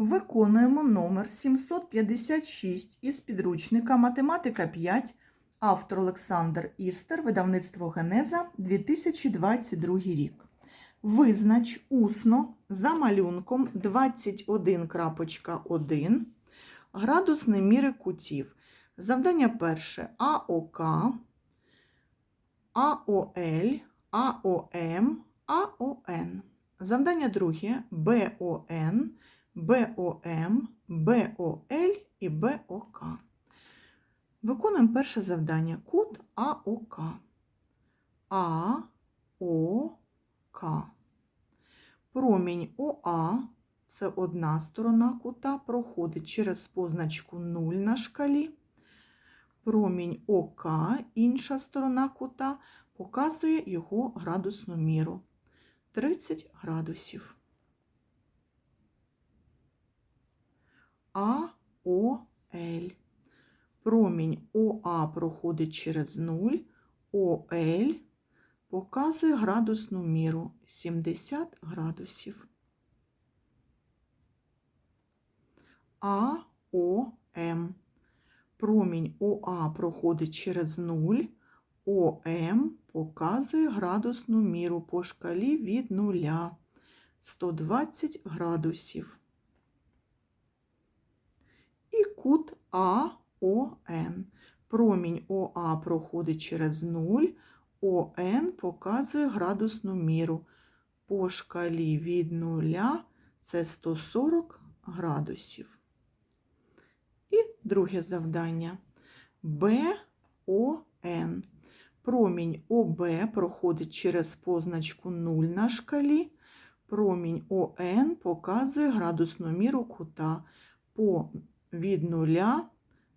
Виконуємо номер 756 із підручника Математика 5, автор Олександр Істер, видавництво Генеза, 2022 рік. Визнач усно за малюнком 21.1 градусні міри кутів. Завдання перше АОК, АОЛ, АОМ, АОН. Завдання друге БОН, БОМ, БОЛ і БОК. Виконуємо перше завдання. Кут АОК. АОК. Промінь ОА це одна сторона кута, проходить через позначку 0 на шкалі. Промінь ОК, інша сторона кута, показує його градусну міру 30 градусів. АОЛ. Промінь ОА проходить через 0, ОЛ показує градусну міру 70 градусів. АОМ. Промінь ОА проходить через 0, ОМ показує градусну міру по шкалі від 0 120 градусів. І кут АОН. Промінь ОА проходить через 0, ОН показує градусну міру по шкалі від 0 це 140 градусів. І друге завдання. БОН. Промінь ОБ проходить через позначку 0 на шкалі. Промінь ОН показує градусну міру кута по від 0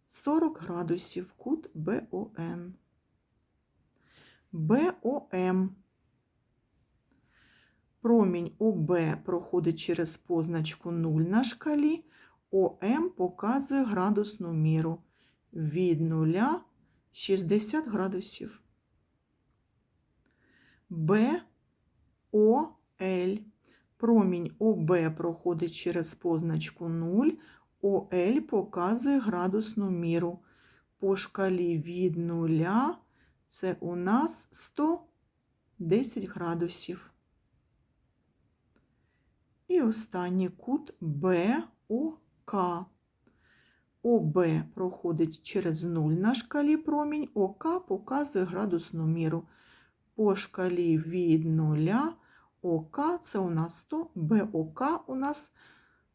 40 градусів кут БОН. БОМ. Промінь ОБ проходить через позначку 0 на шкалі. ОМ показує градусну міру від 0 60 градусів. БОЛ. Промінь ОБ проходить через позначку 0. ОЛ показує градусну міру по шкалі від 0. Це у нас 110 градусів. І останній кут БОК. ОБ проходить через 0 на шкалі промінь, ОК показує градусну міру. По шкалі від 0 ОК це у нас 100, БОК у нас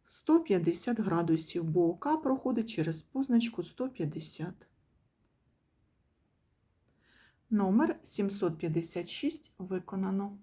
150 градусів, бо ОК проходить через позначку 150. Номер 756 виконано.